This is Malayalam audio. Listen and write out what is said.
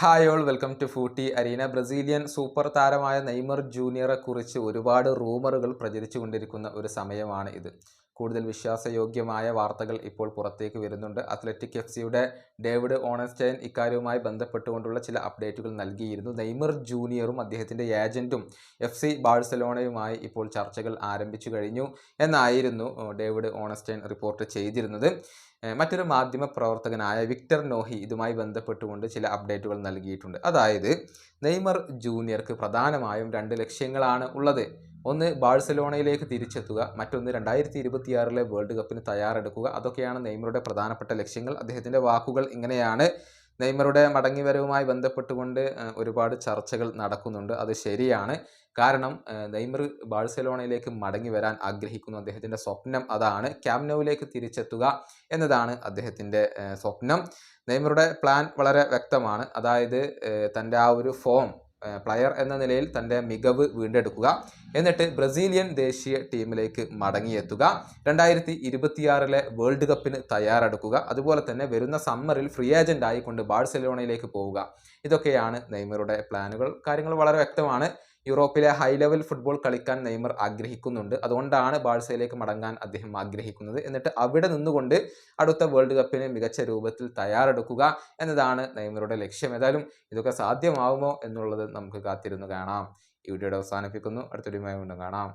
Hi all welcome to footy arena Brazilian super താരമായ നെയ്മർ ജൂനിയറെ കുറിച്ച് ഒരുപാട് റൂമറുകൾ പ്രചരിച്ചുകൊണ്ടിരിക്കുന്ന ഒരു സമയമാണ് ഇത്. കൂടുതൽ വിശ്വാസയോഗ്യമായ വാർത്തകൾ ഇപ്പോൾ പുറത്തേക്ക് വരുന്നുണ്ട്. അത്ലറ്റിക് എഫ് സിയുടെ ഡേവിഡ് ഓണസ്റ്റൈൻ ഇക്കാര്യവുമായി ബന്ധപ്പെട്ടുകൊണ്ടുള്ള ചില അപ്ഡേറ്റുകൾ നൽകിയിരുന്നു. നെയ്മർ ജൂനിയറും അദ്ദേഹത്തിന്റെ ഏജന്റും എഫ് സി ബാഴ്സലോണയുമായി ഇപ്പോൾ ചർച്ചകൾ ആരംഭിച്ചു കഴിഞ്ഞു എന്നായിരുന്നു ഡേവിഡ് ഓണസ്റ്റൈൻ റിപ്പോർട്ട് ചെയ്തിരുന്നത്. മറ്റൊരു മാധ്യമ പ്രവർത്തകനായ വിക്ടർ നോഹി ഇതുമായി ബന്ധപ്പെട്ടുകൊണ്ട് ചില അപ്ഡേറ്റുകൾ നൽകിയിട്ടുണ്ട്. അതായത് നെയ്മർ ജൂനിയർക്ക് പ്രധാനമായും രണ്ട് ലക്ഷ്യങ്ങളാണ് ഉള്ളത്. ഒന്ന് ബാഴ്സലോണയിലേക്ക് തിരിച്ചെത്തുക മറ്റൊന്ന് രണ്ടായിരത്തി ഇരുപത്തിയാറിലെ വേൾഡ് കപ്പിന് തയ്യാറെടുക്കുക. അതൊക്കെയാണ് നെയ്മറുടെ പ്രധാനപ്പെട്ട ലക്ഷ്യങ്ങൾ. അദ്ദേഹത്തിന്റെ വാക്കുകൾ ഇങ്ങനെയാണ്. നെയ്മറുടെ മടങ്ങിവരവുമായി ബന്ധപ്പെട്ടുകൊണ്ട് ഒരുപാട് ചർച്ചകൾ നടക്കുന്നുണ്ട്. അത് ശരിയാണ്. കാരണം നെയ്മർ ബാഴ്സലോണയിലേക്ക് മടങ്ങി വരാൻ ആഗ്രഹിക്കുന്നു. അദ്ദേഹത്തിന്റെ സ്വപ്നം അതാണ്. ക്യാമ്നോവിലേക്ക് തിരിച്ചെത്തുക എന്നതാണ് അദ്ദേഹത്തിന്റെ സ്വപ്നം. നെയ്മറുടെ പ്ലാൻ വളരെ വ്യക്തമാണ്. അതായത് തന്റെ ആ ഒരു ഫോം പ്ലെയർ എന്ന നിലയിൽ തന്റെ മികവ് വീണ്ടെടുക്കുക. എന്നിട്ട് ബ്രസീലിയൻ ദേശീയ ടീമിലേക്ക് മടങ്ങിയെത്തുക. രണ്ടായിരത്തി ഇരുപത്തിയാറിലെ വേൾഡ് കപ്പിന് തയ്യാറെടുക്കുക. അതുപോലെ തന്നെ വരുന്ന സമ്മറിൽ ഫ്രീ ഏജന്റ് ആയിക്കൊണ്ട് ബാഴ്സലോണയിലേക്ക് പോവുക. ഇതൊക്കെയാണ് നെയ്മറുടെ പ്ലാനുകൾ. കാര്യങ്ങൾ വളരെ വ്യക്തമാണ്. യൂറോപ്പിലെ ഹൈ ലെവൽ ഫുട്ബോൾ കളിക്കാൻ നെയ്മർ ആഗ്രഹിക്കുന്നുണ്ട്. അതുകൊണ്ടാണ് ബാഴ്സയിലേക്ക് മടങ്ങാൻ അദ്ദേഹം ആഗ്രഹിക്കുന്നത്. എന്നിട്ട് അവിടെ നിന്നുകൊണ്ട് അടുത്ത വേൾഡ് കപ്പിന് മികച്ച രൂപത്തിൽ തയ്യാറെടുക്കുക എന്നതാണ് നെയ്മറുടെ ലക്ഷ്യം. ഏതായാലും ഇതൊക്കെ സാധ്യമാവുമോ എന്നുള്ളത് നമുക്ക് കാത്തിരുന്ന് കാണാം. ഈ വീഡിയോയുടെ അവസാനിപ്പിക്കുന്നു. അടുത്തൊരു വീണ്ടും കാണാം.